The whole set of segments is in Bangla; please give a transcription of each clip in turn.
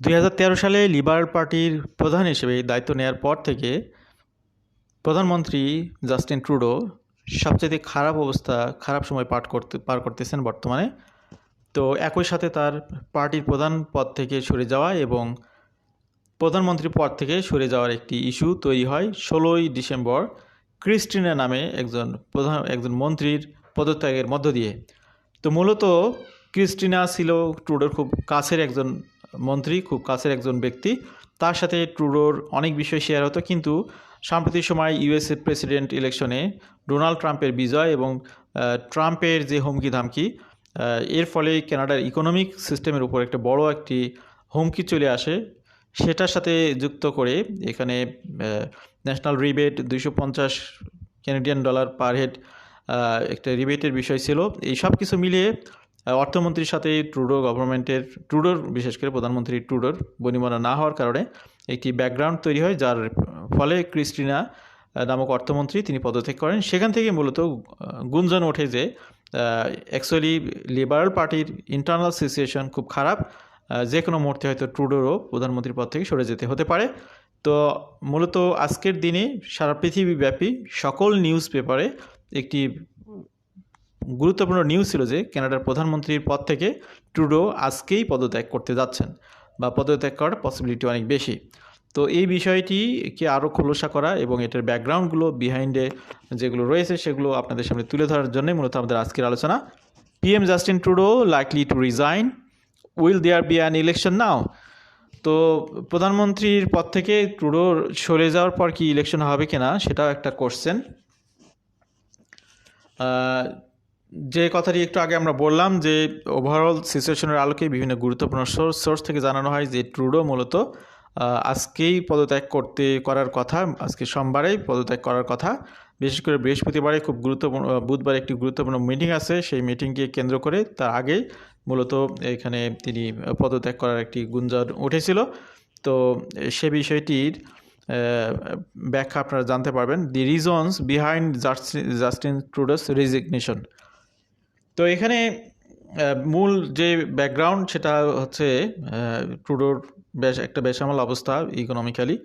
দুই হাজার তেরো সালে লিবারেল পার্টির প্রধান হিসেবে দায়িত্ব নেওয়ার পর থেকে প্রধানমন্ত্রী জাস্টিন ট্রুডো সবচেয়ে খারাপ অবস্থা, খারাপ সময় পার করতে, পার করতেছেন বর্তমানে। তো একই সাথে তার পার্টির প্রধান পদ থেকে সরে যাওয়া এবং প্রধানমন্ত্রী পদ থেকে সরে যাওয়ার একটি ইস্যু তৈরি হয় ষোলোই ডিসেম্বর ক্রিস্টিনা নামে একজন প্রধান, একজন মন্ত্রীর পদত্যাগের মধ্য দিয়ে। তো মূলত ক্রিস্টিনা ছিল ট্রুডোর খুব কাছের একজন মন্ত্রী, খুব কাছের একজন ব্যক্তি। তার সাথে ট্রুডোর অনেক বিষয় শেয়ার হতো, কিন্তু সাম্প্রতিক সময় ইউএসএ প্রেসিডেন্ট ইলেকশনে ডোনাল্ড ট্রাম্পের বিজয় এবং ট্রাম্পের যে হুমকি ধামকি এর ফলে কানাডার ইকোনমিক সিস্টেমের উপর একটা বড় একটি হুমকি চলে আসে। সেটার সাথে যুক্ত করে এখানে ন্যাশনাল রিবেট দুইশো পঞ্চাশ ক্যানাডিয়ান ডলার পার হেড একটা রিবেটের বিষয় ছিল। এই সব কিছু মিলিয়ে অর্থমন্ত্রীর সাথে ট্রুডো গভর্নমেন্টের, ট্রুডোর, বিশেষ করে প্রধানমন্ত্রী ট্রুডোর বনিমনা না হওয়ার কারণে একটি ব্যাকগ্রাউন্ড তৈরি হয়, যার ফলে ক্রিস্টিনা নামক অর্থমন্ত্রী তিনি পদত্যাগ করেন। সেখান থেকে মূলত গুঞ্জন ওঠে যে অ্যাকচুয়ালি লিবারাল পার্টির ইন্টারনাল সিচুয়েশন খুব খারাপ যে কোনো মুহূর্তে হয়তো ট্রুডোরও প্রধানমন্ত্রীর পদ থেকে সরে যেতে হতে পারে। তো মূলত আজকের দিনে সারা পৃথিবীব্যাপী সকল নিউজ পেপারে একটি গুরুত্বপূর্ণ নিউজ ছিল যে কানাডার প্রধানমন্ত্রীর পদ থেকে ট্রুডো আজকেই পদত্যাগ করতে যাচ্ছেন বা পদত্যাগ করার পসিবিলিটি অনেক বেশি। তো এই বিষয়টিকে আরও খোলসা করা এবং এটার ব্যাকগ্রাউন্ডগুলো বিহাইন্ডে যেগুলো রয়েছে সেগুলো আপনাদের সামনে তুলে ধরার জন্যই মূলত আমাদের আজকের আলোচনা। PM Justin Trudeau likely to resign will there be an election now তো প্রধানমন্ত্রীর পদ থেকে ট্রুডোর সরে যাওয়ার পর কি ইলেকশন হবে কিনা সেটাও একটা কোশ্চেন যে কথাটি একটু আগে আমরা বললাম যে ওভারঅল সিচুয়েশনের আলোকে বিভিন্ন গুরুত্বপূর্ণ সোর্স সোর্স থেকে জানানো হয় যে ট্রুডো মূলত আজকেই পদত্যাগ করতে করার কথা, আজকে সোমবারেই পদত্যাগ করার কথা। বিশেষ করে বৃহস্পতিবারে খুব গুরুত্বপূর্ণ, বুধবার একটি গুরুত্বপূর্ণ মিটিং আছে, সেই মিটিংকে কেন্দ্র করে তার আগেই মূলত এখানে তিনি পদত্যাগ করার একটি গুঞ্জন উঠেছিল। তো সে বিষয়টির ব্যাখ্যা আপনারা জানতে পারবেন। The reasons behind Justin Trudeau's resignation তো এখানে মূল যে ব্যাকগ্রাউন্ড সেটা হচ্ছে ট্রুডোর বেশ, একটা বেসামাল অবস্থা economically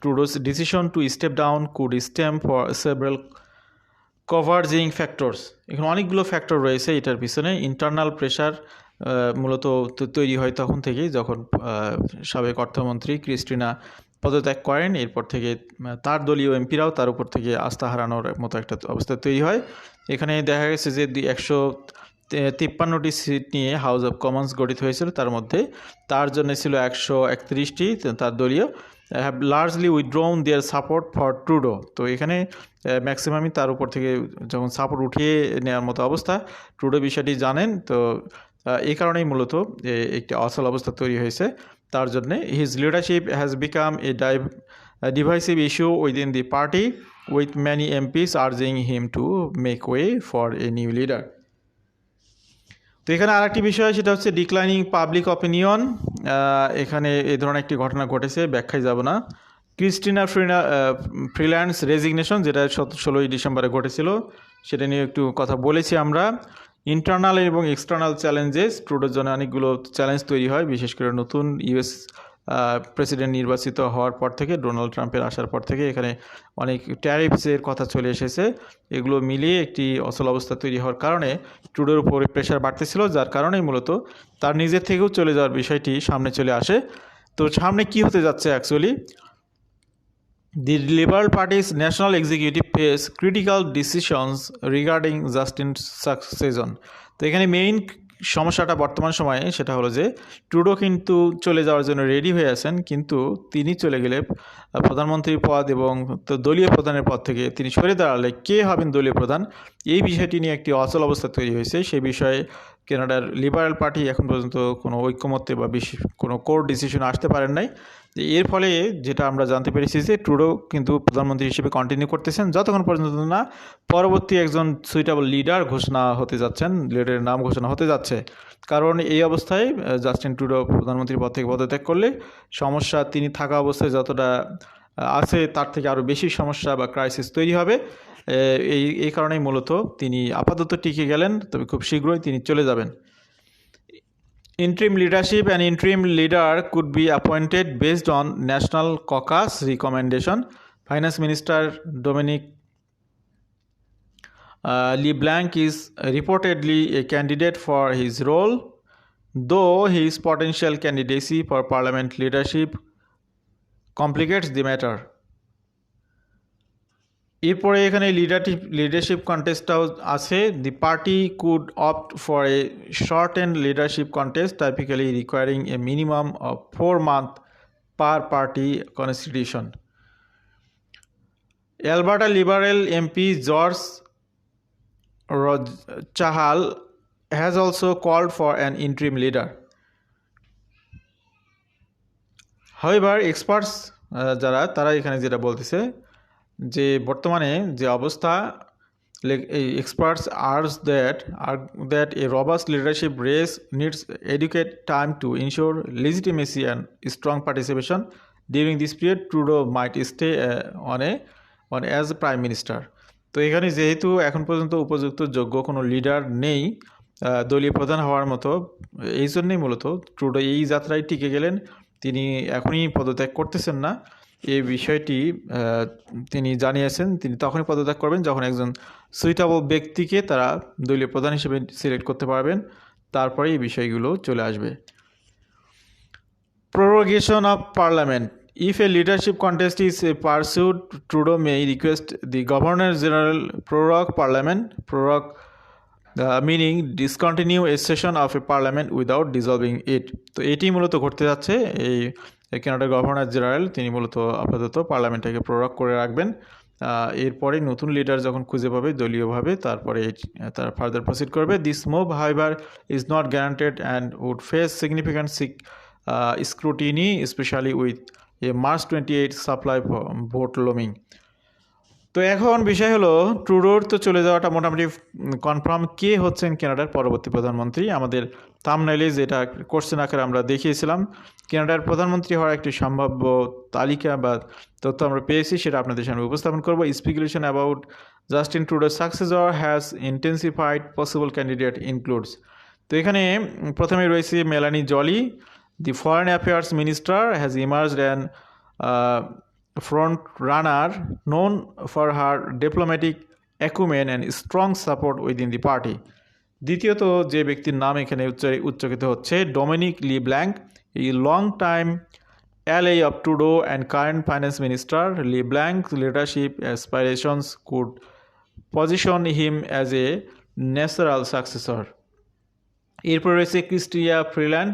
Trudeau's decision to step down could stem from several converging factors এখানে অনেকগুলো ফ্যাক্টর রয়েছে এটার পিছনে। ইন্টারনাল প্রেশার মূলত তৈরি হয় তখন থেকেই যখন সাবেক অর্থমন্ত্রী ক্রিস্টিনা পদত্যাগ করেন। এরপর থেকে তার দলীয় এমপিরাও তার উপর থেকে আস্থা হারানোর মতো একটা অবস্থা তৈরি হয়। এখানে দেখা গেছে যে একশো তিপ্পান্নটি সিট নিয়ে হাউস অফ কমন্স গঠিত হয়েছিল। তার মধ্যে তার জন্য ছিল একশো একত্রিশটি তার দলীয় have largely withdrawn their support for Trudeau তো এখানে ম্যাক্সিমামই তার উপর থেকে যখন সাপোর্ট উঠিয়ে নেওয়ার মতো অবস্থা ট্রুডো বিষয়টি জানেন, তো এই কারণেই মূলত একটি অচল অবস্থা তৈরি হয়েছে। তার জন্যে his leadership has become a dive divisive issue within the party with many MPs urging him to make way for a new leader তো এখানে আরেকটি বিষয় সেটা হচ্ছে ডিক্লাইনিং পাবলিক অপিনিয়ন এখানে এই ধরনের একটি ঘটনা ঘটেছে, ব্যাখ্যায় যাব না। ক্রিস্টিনা ফ্রিনা ফ্রিল্যান্স রেজিগনেশন যেটা ষোলোই ডিসেম্বরে ঘটেছিল, সেটা নিয়ে একটু কথা বলেছি আমরা। ইন্টারনাল এবং এক্সটার্নাল চ্যালেঞ্জেস ট্রুডোর জন্য অনেকগুলো চ্যালেঞ্জ তৈরি হয়, বিশেষ করে নতুন ইউএস প্রেসিডেন্ট নির্বাচিত হওয়ার পর থেকে ডোনাল্ড ট্রাম্পের আসার পর থেকে এখানে অনেক ট্যারিফসের কথা চলে এসেছে। এগুলো মিলিয়ে একটি অচল অবস্থা তৈরি হওয়ার কারণে ট্রুডোর উপরে প্রেশার বাড়তেছিল, যার কারণেই মূলত তার নিজের থেকেও চলে যাওয়ার বিষয়টি সামনে চলে আসে। তো সামনে কি হতে যাচ্ছে actually the Liberal Party's national executive face critical decisions regarding Justin succession তো এখানে মেইন সমস্যাটা বর্তমান সময়ে সেটা হলো যে ট্রুডো কিন্তু চলে যাওয়ার জন্য রেডি হয়ে আছেন, কিন্তু তিনি চলে গেলে প্রধানমন্ত্রী প্রধানমন্ত্রীর পদ এবং তো দলীয় প্রধানের পদ থেকে তিনি সরে দাঁড়ালে কে হবেন দলীয় প্রধান? এই বিষয়টি নিয়ে একটি অচল অবস্থা তৈরি হয়েছে। সেই বিষয়ে কেনাডার লিবারেল পার্টি এখন পর্যন্ত কোনো ঐক্যমত্যে বা বিশেষ কোনো কোর্ট ডিসিশন আসতে পারেন নাই। এর ফলে যেটা আমরা জানতে পেরেছি যে ট্রুডো কিন্তু প্রধানমন্ত্রী হিসেবে কন্টিনিউ করতেছেন, যতক্ষণ পর্যন্ত না পরবর্তী একজন সুইটেবল লিডার ঘোষণা হতে যাচ্ছেন লিডারের নাম ঘোষণা হতে যাচ্ছে। কারণ এই অবস্থায় জাস্টিন ট্রুডো প্রধানমন্ত্রীর পদ থেকে পদত্যাগ করলে সমস্যা তিনি থাকা অবস্থায় যতটা আছে তার থেকে আরও বেশি সমস্যা বা ক্রাইসিস তৈরি হবে। এই এই কারণেই মূলত তিনি আপাতত টিকে গেলেন, তবে খুব শীঘ্রই তিনি চলে যাবেন। Interim leadership and interim leader could be appointed based on National Caucus recommendation. Finance Minister Dominic uh, LeBlanc is reportedly a candidate for his role, though his potential candidacy for parliament leadership complicates the matter. এরপরে এখানে লিডারশিপ লিডারশিপ কন্টেস্টটাও আছে। The party could opt for a short and leadership contest typically requiring a minimum of four month per party constitution Alberta liberal MP George Chahal has also called for an interim leader experts ah, যারা তারা এখানে যেটা বলতেছে যে বর্তমানে যে অবস্থা এই experts are that are that a robust leadership race needs adequate time to ensure legitimacy and strong participation during this period টুডো might stay on a as prime minister তো এখানে যেহেতু এখন পর্যন্ত উপযুক্ত যোগ্য কোনো লিডার নেই দলীয় প্রধান হওয়ার মতো, এই জন্যই মূলত ট্রুডো এই যাত্রায় টিকে গেলেন। তিনি এখনই পদত্যাগ করতেছেন না। এই বিষয়টি তিনি জানিয়েছেন, তিনি তখনই পদত্যাগ করবেন যখন একজন সুইটাবল ব্যক্তিকে তারা দলীয় প্রধান হিসেবে সিলেক্ট করতে পারবেন। তারপরে এই বিষয়গুলো চলে আসবে। Prorogation of parliament if a leadership contest is a pursued টুডো may request the governor general prorogue parliament prorogue meaning discontinue a session of a parliament without dissolving it তো এটি মূলত ঘটতে যাচ্ছে, এই কানাডার গভর্নর জেনারেল, তিনি মূলত আপাতত পার্লামেন্টটাকে প্ররোগ করে রাখবেন। এরপরে নতুন লিডার যখন খুঁজে পাবে দলীয়ভাবে, তারপরে তারা ফার্দার প্রসিড করবে। This move however is not guaranteed and would face significant sick scrutiny especially with a March twenty eight supply vote looming তো এখন বিষয় হলো, ট্রুডোর তো চলে যাওয়াটা মোটামুটি কনফার্ম কে হচ্ছেন কানাডার পরবর্তী প্রধানমন্ত্রী। আমাদের থামনাইলে যেটা কোশ্চেন আকারে আমরা দেখিয়েছিলাম, কানাডার প্রধানমন্ত্রী হওয়ার একটি সম্ভাব্য তালিকা বা তথ্য আমরা পেয়েছি, সেটা আপনাদের সামনে উপস্থাপন করব। স্পিকুলেশন অ্যাবাউট জাস্টিন ট্রুডোর successor has intensified possible candidate includes তো এখানে প্রথমে রয়েছে Melanie Joly the foreign affairs minister has emerged and front runner known for her diplomatic acumen and strong support within the party দ্বিতীয়ত যে ব্যক্তির নাম এখানে উচ্চ- উচ্চকিত হচ্ছে ডোমিনিক লি ব্ল্যাঙ্ক এই long time ally of Trudeau and current finance minister Lee Blanc's leadership aspirations could position him as a natural successor. এরপর রয়েছে Chrystia Freeland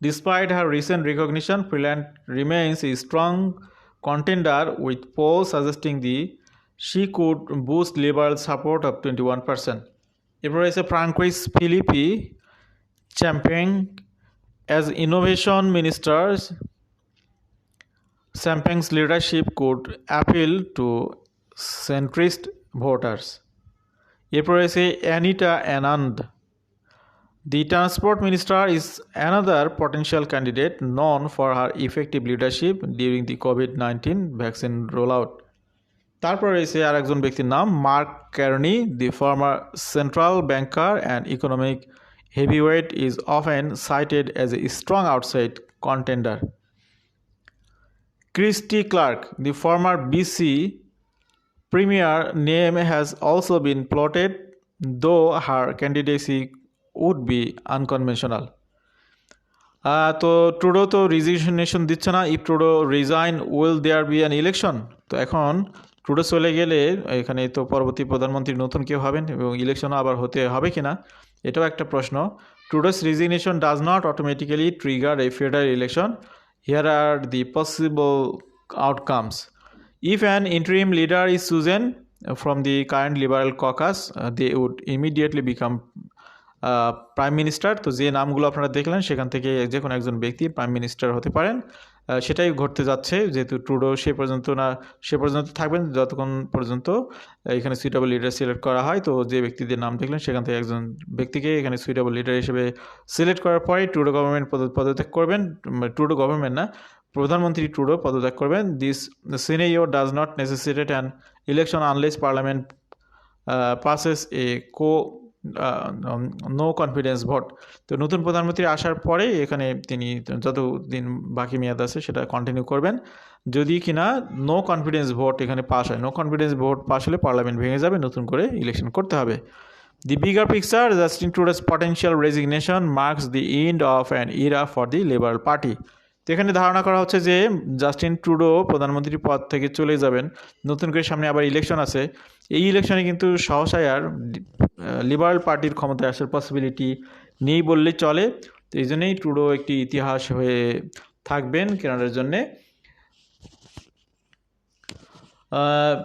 despite her recent recognition Freeland remains strong poll suggesting the she could boost liberal support of twenty one percent এরপর রয়েছে Francois Philippe Champagne as innovation minister's Champagne's leadership could appeal to centrist voters. এরপর রয়েছে অ্যানিটা অ্যানান্ড The transport minister is another potential candidate known for her effective leadership during the COVID 19 vaccine rollout. তারপর রয়েছে আর একজন ব্যক্তির নাম Mark Carney the former central banker and economic heavyweight is often cited as a strong outside contender Christy Clark, the former BC premier name has also been plotted, though her candidacy would be. Ah, তো ট্রুডো তো রিজিগনেশন দিচ্ছে না if Trudeau resign will there be an election তো এখন ট্রুডো চলে গেলে এখানে তো পরবর্তী প্রধানমন্ত্রী নতুন কেউ হবেন এবং ইলেকশন আবার হতে হবে কিনা এটাও একটা প্রশ্ন Trudeau's resignation does not automatically trigger a federal election here are the possible outcomes. If an interim leader is from the current Liberal caucus, uh, they would immediately become prime minister তো যে নামগুলো আপনারা দেখলেন, সেখান থেকে যে কোনো একজন ব্যক্তি প্রাইম মিনিস্টার হতে পারেন। সেটাই ঘটতে যাচ্ছে, যেহেতু ট্রুডো সে পর্যন্ত না, সে পর্যন্ত থাকবেন, যতক্ষণ পর্যন্ত এখানে সুইটেবল লিডার সিলেক্ট করা হয়। তো যে ব্যক্তিদের নাম দেখলেন, সেখান থেকে একজন ব্যক্তিকে এখানে সুইটেবল লিডার হিসেবে সিলেক্ট করার পরে ট্রুডো গভর্নমেন্ট পদত্যাগ করবেন। ট্রুডো গভর্নমেন্ট না, প্রধানমন্ত্রী ট্রুডো পদত্যাগ করবেন। This scenario does not necessitate an election unless parliament passes a co no confidence vote তো নতুন প্রধানমন্ত্রী আসার পরে এখানে তিনি যত দিন বাকি মেয়াদ আছে সেটা কন্টিনিউ করবেন। যদি কিনা নো কনফিডেন্স ভোট এখানে পাস হয় নো কনফিডেন্স ভোট পাস হলে পার্লামেন্ট ভেঙে যাবে নতুন করে ইলেকশন করতে হবে। The bigger picture, Justin Trudeau's potential resignation marks the end of an era for the Liberal Party. তো এখানে ধারণা করা হচ্ছে যে জাস্টিন ট্রুডো প্রধানমন্ত্রীর পদ থেকে চলে যাবেন। নতুন করে সামনে আবার ইলেকশন আছে। এই ইলেকশনে কিন্তু সহসায় আর লিবারাল পার্টির ক্ষমতায় আসার পসিবিলিটি নেই বললে চলে। তো এই জন্যেই ট্রুডো একটি ইতিহাস হয়ে থাকবেন কেনাডার জন্যে।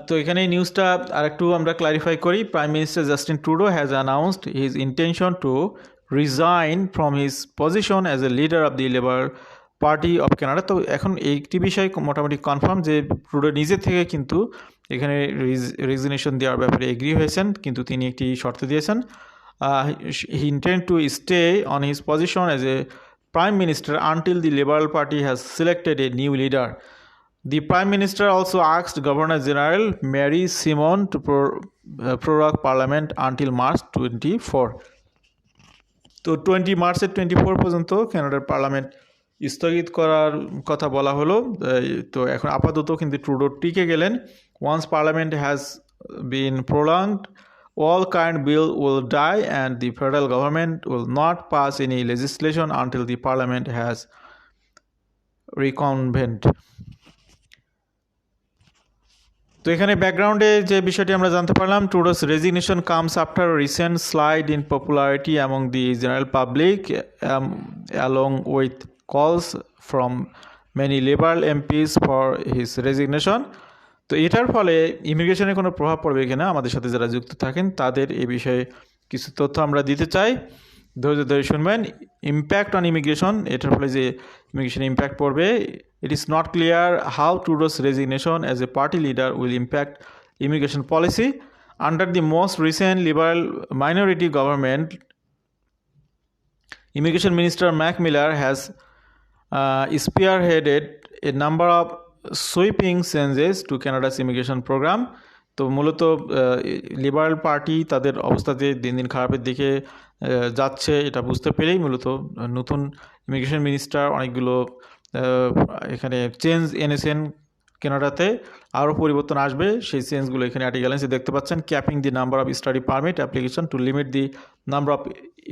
তো এখানে নিউজটা আরেকটু আমরা ক্লারিফাই করি। Prime minister Justin Trudeau has announced his intention to resign from his position as a leader of the labour party of Canada তো এখন একটি বিষয় মোটামুটি কনফার্ম যে ট্রুডো নিজে থেকে কিন্তু এখানে রেজিগনেশন দেওয়ার ব্যাপারে এগ্রি হয়েছেন কিন্তু তিনি একটি শর্ত দিয়েছেন। He intend to stay on his position as a prime minister until the liberal party has selected a new leader. The Prime Minister also asked Governor General Mary Simon to pro- uh, prorogue Parliament until March 24. তো টোয়েন্টি মার্চের টোয়েন্টি ফোর পর্যন্ত কানাডার পার্লামেন্ট স্থগিত করার কথা বলা হলো। তো এখন আপাতত কিন্তু ট্রুডো টিকে গেলেন। Once parliament has been prolonged all current bill will die and the federal government will not pass any legislation until the parliament has reconvened. তো এখানে ব্যাকগ্রাউন্ডে যে বিষয়টি আমরা জানতে পারলাম Trudeau's resignation comes after recent slide in popularity among the general public along with calls from many liberal MPs for his resignation তো এটার ফলে ইমিগ্রেশনে কোনো প্রভাব পড়বে কিনা, আমাদের সাথে যারা যুক্ত থাকেন তাদের এ বিষয়ে কিছু তথ্য আমরা দিতে চাই। ধৈর্য ধরে শুনবেন ইম্প্যাক্ট অন ইমিগ্রেশন এটার ফলে যে ইমিগ্রেশন ইম্প্যাক্ট পড়বে it is not clear how Trudeau's resignation as a party leader will impact immigration policy under the most recent liberal minority government Immigration minister Marc Miller has spearheaded a number of sweeping changes to Canada's immigration programme তো মূলত লিবারাল পার্টি তাদের অবস্থাতে দিন দিন খারাপের দিকে যাচ্ছে, এটা বুঝতে পেরেই মূলত নতুন ইমিগ্রেশন মিনিস্টার অনেকগুলো এখানে চেঞ্জ এনেছেন কেনাডাতে আরও পরিবর্তন আসবে, সেই চেঞ্জগুলো এখানে আর্টিকেলেন্সে দেখতে পাচ্ছেন। Capping the number of study permit application to limit the number of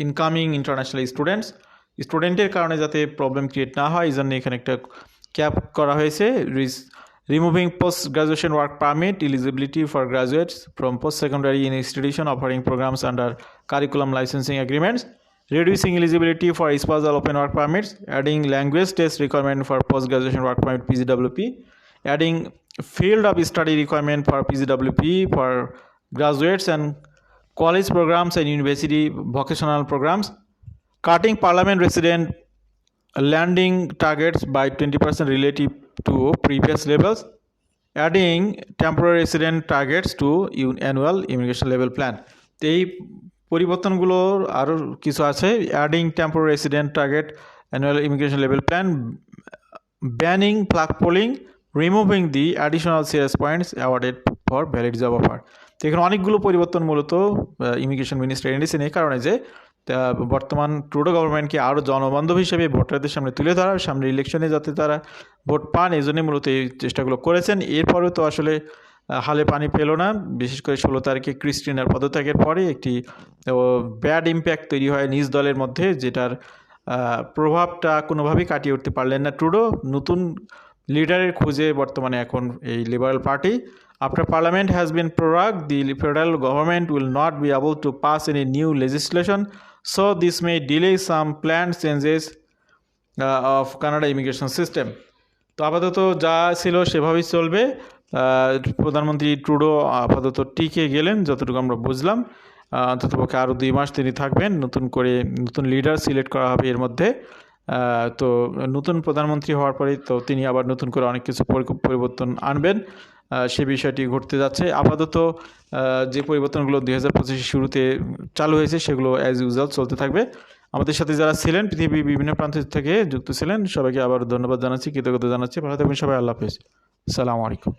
incoming international students স্টুডেন্টের কারণে যাতে প্রবলেম ক্রিয়েট না হয়, এই জন্য এখানে একটা ক্যাপ করা হয়েছে। Removing post graduation work permit eligibility for graduates from post secondary institution offering programmes under curriculum licensing agreements reducing eligibility for spousal open work permits adding language test requirement for post graduation work permit PGWP adding field of study requirement for PGWP for graduates and college programmes and university vocational programmes cutting parliament resident landing targets by 20% relative to previous levels, adding temporary resident targets to annual immigration level plan. এই পরিবর্তনগুলোর আরও কিছু আছে। Adding temporary resident target annual immigration level plan banning flagpoling removing the additional serious points awarded for valid job offer তো এখানে অনেকগুলো পরিবর্তন মূলত ইমিগ্রেশন মিনিস্টার এনেছেন এই কারণে যে বর্তমান ট্রুডো গভর্নমেন্টকে আরও জনবান্ধব হিসেবে ভোটারদের সামনে তুলে ধরার, সামনে ইলেকশনে যাতে তারা ভোট পান এই জন্যই মূলত এই চেষ্টাগুলো করেছেন। এরপরেও তো আসলে হালে পানি পেল না। বিশেষ করে ষোলো তারিখে ক্রিস্টিনার পদত্যাগের পরে একটি ব্যাড ইম্প্যাক্ট তৈরি হয় নিজ দলের মধ্যে, যেটার প্রভাবটা কোনোভাবেই কাটিয়ে উঠতে পারলেন না ট্রুডো। নতুন লিডারের খোঁজে বর্তমানে এখন এই liberal party after parliament has been prorogued the federal government will not be able to pass any new legislation so this may delay some plan changes of Canada immigration system তো আপাতত যা ছিল সেভাবেই চলবে। প্রধানমন্ত্রী ট্রুডো আপাতত টিকে গেলেন, যতটুকু আমরা বুঝলাম। অন্ততপক্ষে আরও দুই মাস তিনি থাকবেন। নতুন করে নতুন লিডার সিলেক্ট করা হবে এর মধ্যে। তো নতুন প্রধানমন্ত্রী হওয়ার পরেই তো তিনি আবার নতুন করে অনেক কিছু পরি- পরিবর্তন আনবেন। সে বিষয়টি ঘটতে যাচ্ছে। আপাতত যে পরিবর্তনগুলো দুই হাজার পঁচিশের শুরুতে চালু হয়েছে, সেগুলো অ্যাজ ইউজুয়াল চলতে থাকবে। আমাদের সাথে যারা ছিলেন, পৃথিবীর বিভিন্ন প্রান্ত থেকে যুক্ত ছিলেন, সবাইকে আবার ধন্যবাদ জানাচ্ছি, কৃতজ্ঞতা জানাচ্ছি। ভালো থাকবেন সবাই, আল্লাহ হাফিজ। সালামু আলাইকুম।